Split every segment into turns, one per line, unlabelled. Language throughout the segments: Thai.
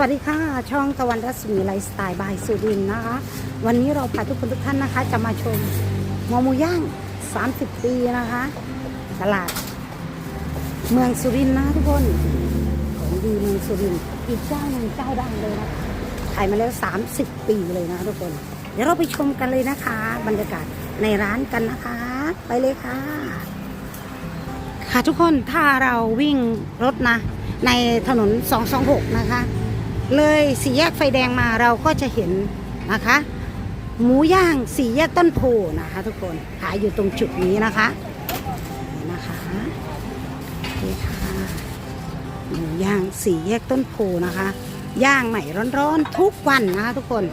วัสดีค่ะ ช่องตะวันรัศมีไลฟ์สไตล์บายสุรินนะคะ วันนี้เราพาทุกคนทุกท่านนะคะ จะมาชมหมอมูย่าง 30 ปีนะคะ ตลาด เมืองสุรินนะทุกคนของดีเมืองสุรินอีกเจ้าหนึ่งเจ้าดังเลยนะขายมาแล้ว 30 ปีเลยนะทุกคน เดี๋ยวเราไปชมกันเลยนะคะ บรรยากาศในร้านกันนะคะ ไปเลยค่ะ ค่ะทุกคนถ้าเราวิ่งรถนะในถนน 226 นะคะ เลยสี่แยกไฟแดงมาเราก็จะเห็นนะคะ หมูย่างสี่แยกต้นโพนะคะทุกคนขายอยู่ตรงจุดนี้นะคะนี่นะคะนี่ค่ะหมูย่างสี่แยกต้นโพนะคะ ย่างใหม่ร้อนๆทุกวันนะคะทุกคน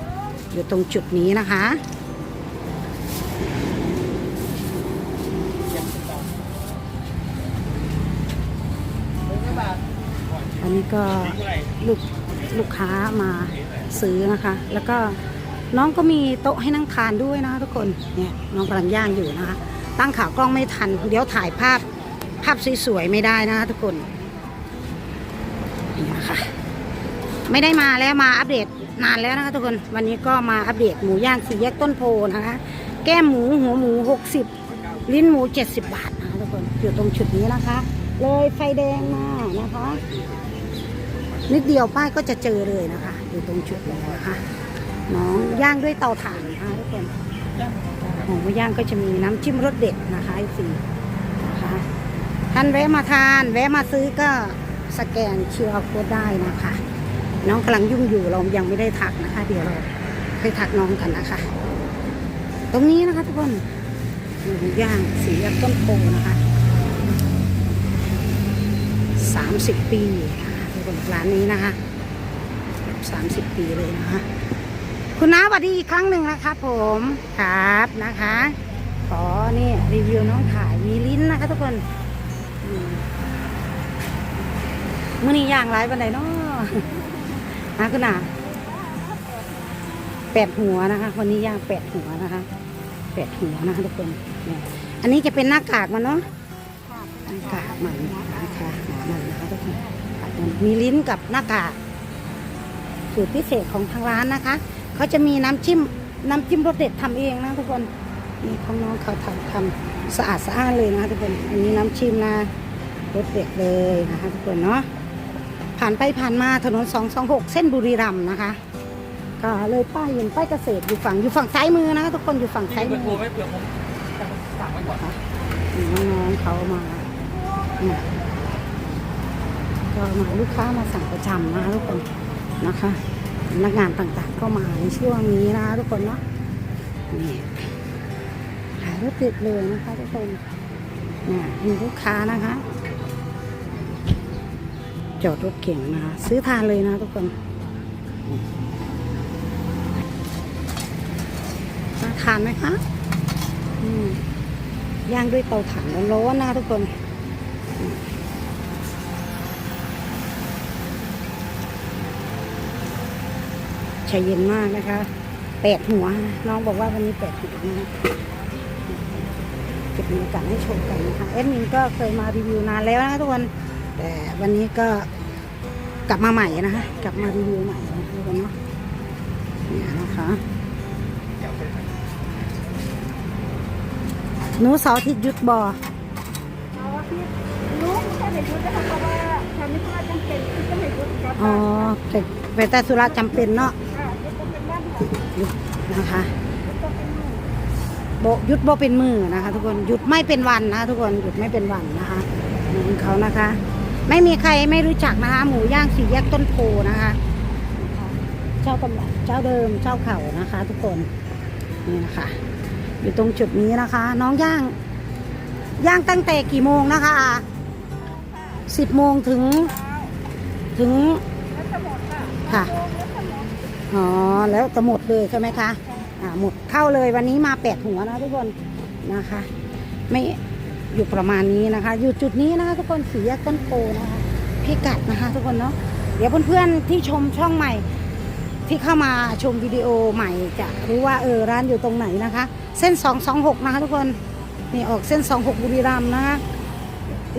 อยู่ตรงจุดนี้นะคะอันนี้ก็ลูก ลูกค้ามาซื้อนะคะ แล้วก็น้องก็มีโต๊ะให้นั่งทานด้วยนะคะทุกคนเนี่ยน้องกำลังย่างอยู่นะคะ ตั้งขากล้องไม่ทัน เดี๋ยวถ่ายภาพภาพสวยๆไม่ได้นะคะทุกคนนี่นะคะไม่ได้มาแล้วมาอัปเดตนานแล้วนะคะทุกคนวันนี้ก็มาอัปเดตหมูย่างสี่แยกต้นโพนะคะ แก้มหมูหัวหมู 60 ลิ้นหมู 70 บาทนะคะทุกคนอยู่ตรงจุดนี้นะคะ เลยไฟแดงมานะคะ นิดเดียวป้ายก็จะเจอเลยนะคะ อยู่ตรงจุดนี้นะคะน้องย่างด้วยเตาถ่านนะคะทุกคนของหมูย่างก็จะมีน้ำจิ้มรสเด็ดนะคะไอซีนะคะท่านแวะมาทานแวะมาซื้อก็สแกนเชียร์โค้ดได้นะคะ น้องกำลังยุ่งอยู่เรายังไม่ได้ถักนะคะ เดี๋ยวเราไปถักน้องกันนะคะ ตรงนี้นะคะทุกคนหมูย่างสีต้นโพนะคะ30ปีนะคะทุกคน ร้านนี้นะคะ30ปีเลยนะคะ คุณน้าสวัสดีอีกครั้งหนึ่งนะครับผมครับนะคะขอนี่รีวิวน้องขายมีลิ้นนะคะทุกคนมื่อนี้ย่างไรบันไดเนาะนะคุณนาแปดหัวนะคะ วันนี้ย่างแปดหัวนะคะแปดหัวนะคะทุกคนเนี่ยอันนี้จะเป็นหน้ากากมันเนาะหน้ากากมันนะคะหามันนะคะทุกคน มีลิ้นกับหน้ากากสูตรพิเศษของทางร้านนะคะ เขาจะมีน้ำจิ้มน้ำจิ้มรสเด็ดทำเองนะทุกคนนี่ของน้องเขาทำทำสะอาดสะอ้านเลยนะคะทุกคนอันนี้น้ำจิ้มนะรสเด็ดเลยนะคะทุกคนเนาะผ่านไปผ่านมาถนน 226 เส้นบุรีรัมย์นะคะ ก็เลยป้ายเห็นป้ายเกษตรอยู่ฝั่งอยู่ฝั่งซ้ายมือนะคะทุกคนอยู่ฝั่งซ้าย
เบ
มื
อ
อ
ร์โทรไว้เผื่อผมสั่งไว้ก่อน
น้องๆเขามาเนี่ย ก็มาลูกค้ามาสั่งประจำนะทุกคนนะคะพนักงานต่างๆก็มาในช่วงนี้นะทุกคนเนาะนี่ขายรถติดเลยนะคะทุกคนเนี่ยมีลูกค้านะคะจอดรถเก่งนะคะซื้อทานเลยนะทุกคนน่าทานไหมคะย่างด้วยเตาถ่านร้อนๆนะคะทุกคน ช้เย็นมากนะคะแปดหัว น้องบอกว่าวันนี้แปดหัวนะคะเก็บบรรยากาศให้ชมกันนะคะแอดมินก็เคยมารีวิวนานแล้วนะคะทุกคนแต่วันนี้ก็กลับมาใหม่นะคะกลับมารีวิวใหม่นะคะทุกคนเนาะเนี่ยนะคะหนูเสาร์อาทิตย์หยุดบ่อ
เอาอาทิตย์รู้ไม่ใช่ในยุทธนะคะเพราะว่าทำไม่พลาดจำเป็นที่จะในยุทธครับ
อ๋อแต่ไปแต่สุระจำเป็นเนาะ
นบ้าน
หยุดนะคะโบยุดบ่เป็นมือนะคะ ทุกคนหยุดไม่เป็นวันนะทุกคนหยุดไม่เป็นวันนะคะของเขานะคะ ไม่มีใครไม่รู้จักนะคะ หมูย่างสี่แยกต้นโพนะคะ เจ้าตำรับเจ้าเดิมเจ้าเข่านะคะ ทุกคนนี่นะคะอยู่ตรงจุดนี้นะคะ น้องย่างย่างตั้งแต่กี่โมงนะคะสิบโมงถึงถึง
ค่ะ
ค่ะ
แล้วจะหมด
อ๋อแล้วจะหมดเลยใช่ไหมคะอ่าหมดเข้าเลยวันนี้มาแปดหัวนะทุกคนนะคะ ไม่อยู่ประมาณนี้นะคะ อยู่จุดนี้นะคะทุกคนสีแยกต้นโพนะคะพิกัดนะคะ ทุกคนเนาะเดี๋ยวเพื่อนๆที่ชมช่องใหม่ ที่เข้ามาชมวิดีโอใหม่จะรู้ว่าเออร้านอยู่ตรงไหนนะคะ เส้น 226 นะคะ ทุกคนนี่ออกเส้น 26 บุรีรัมย์นะคะ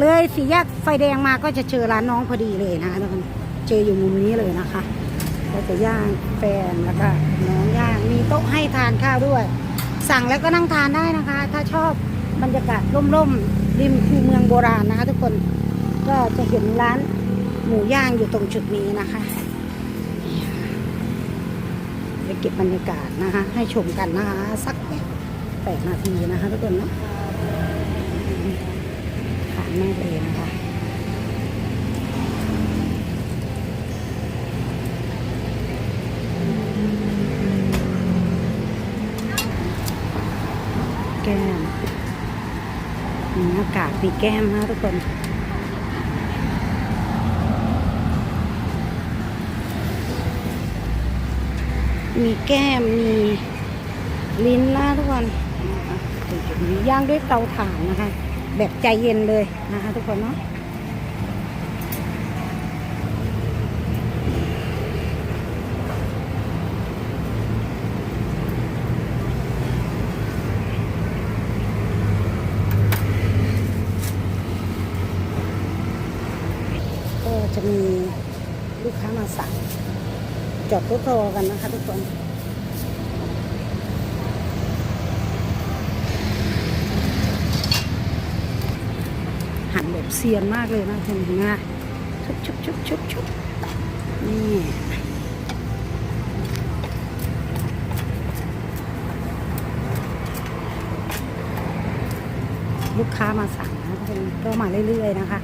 เลยสี่แยกไฟแดงมาก็จะเจอร้านน้องพอดีเลยนะคะทุกคนเจออยู่มุมนี้เลยนะคะ ก็จะย่างแฟนแล้วก็น้องย่างมีโต๊ะให้ทานข้าวด้วย สั่งแล้วก็นั่งทานได้นะคะ ถ้าชอบบรรยากาศร่มๆริมคูเมืองโบราณนะคะ ทุกคนก็จะเห็นร้านหมูย่างอยู่ตรงจุดนี้นะคะไปเก็บบรรยากาศนะคะ ให้ชมกันนะคะ สักแปดนาทีนะคะ ทุกคนเนาะทานมาเลยนะคะ แก้มมีอากากมีแก้มนะทุกคนมีแก้ม มีลิ้นนะทุกคนย่างด้วยเตาถ่านนะคะ แบบใจเย็นเลยนะคะทุกคนเนาะ ก็ จะมีลูกค้ามาสั่งจอดรถรอกันนะคะทุกคนหันแบบเซียนมากเลยนะคุณเห็นไหมชุบชุบชุบชุบชุบนี่ลูกค้ามาสั่งนะทุกคนก็มาเรื่อยๆนะคะ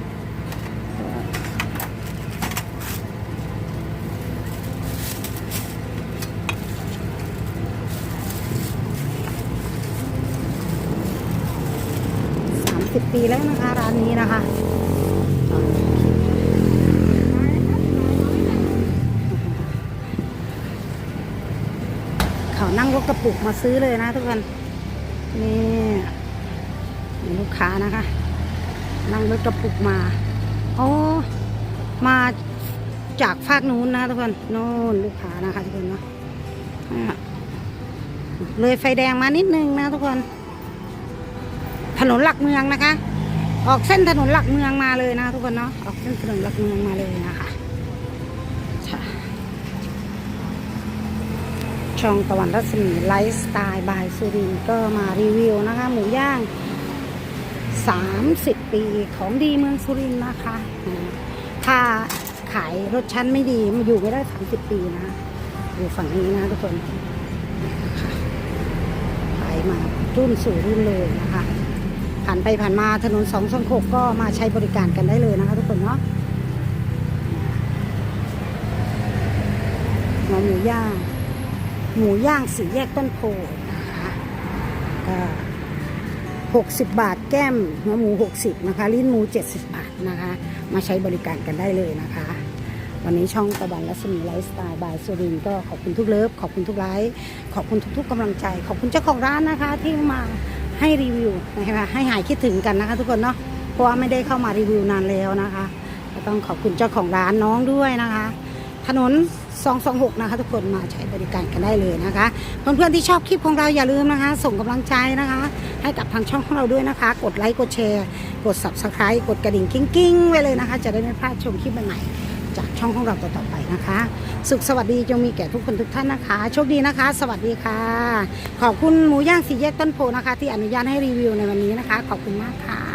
สามสิบ ปีแล้วนะคะร้านนี้นะคะเขานั่งรถกระปุกมาซื้อเลยนะทุกคนนี่มีลูกค้านะคะ นั่งรถกระปุกมาโอ้มาจากฝากนู้นนะทุกคนโน่นลูกค้านะคะทุกคนเนาะอะเลยไฟแดงมานิดนึงนะทุกคน ถนนหลักเมืองนะคะ ออกเส้นถนนหลักเมืองมาเลยนะทุกคนเนาะออกเส้นถนนหลักเมืองมาเลยนะคะช่องตะวันรัศมีไลฟ์สไตล์บายสุรินทร์ก็มารีวิวนะคะ หมูย่าง 30 ปีของดีเมืองสุรินทร์นะคะถ้าขายรสชั้นไม่ดีมันอยู่ไม่ได้ 30 ปีนะอยู่ฝั่งนี้นะทุกคนค่ะขายมารุ่นสู่รุ่นเลยนะคะ ผ่านไปผ่านมาถนนสองสองหกก็มาใช้บริการกันได้เลยนะคะทุกคนเนาะหัวหมูย่าง หมูย่างสีแยกต้นโพนะคะก็หกสิบบาทแก้มหัวหมูหกสิบนะคะลิ้นหมูเจ็ดสิบบาทนะคะ มาใช้บริการกันได้เลยนะคะ วันนี้ช่องตะวันรัศมีไลฟ์สไตล์บายสุรินก็ขอบคุณทุกเลิฟขอบคุณทุกไลค์ขอบคุณทุกๆกำลังใจ ขอบคุณเจ้าของร้านนะคะที่มา ให้รีวิวนะคะให้หายคิดถึงกันนะคะ ทุกคนเนาะเพราะว่าไม่ได้เข้ามารีวิวนานแล้วนะคะก็ต้องขอบคุณเจ้าของร้านน้องด้วยนะคะ ถนน 226 นะคะ ทุกคนมาใช้บริการกันได้เลยนะคะ เพื่อนๆที่ชอบคลิปของเราอย่าลืมนะคะ ส่งกำลังใจนะคะ ให้กับทางช่องของเราด้วยนะคะ กดไลค์กดแชร์ กด subscribe กดกระดิ่งกิ้งๆไว้เลยนะคะ จะได้ไม่พลาดชมคลิปใหม่ๆ จากช่องของเราต่อๆไปนะคะ สุขสวัสดีจงมีแก่ทุกคนทุกท่านนะคะ โชคดีนะคะ สวัสดีค่ะ ขอบคุณหมูย่างสีแยกต้นโพนะคะ ที่อนุญาตให้รีวิวในวันนี้นะคะ ขอบคุณมากค่ะ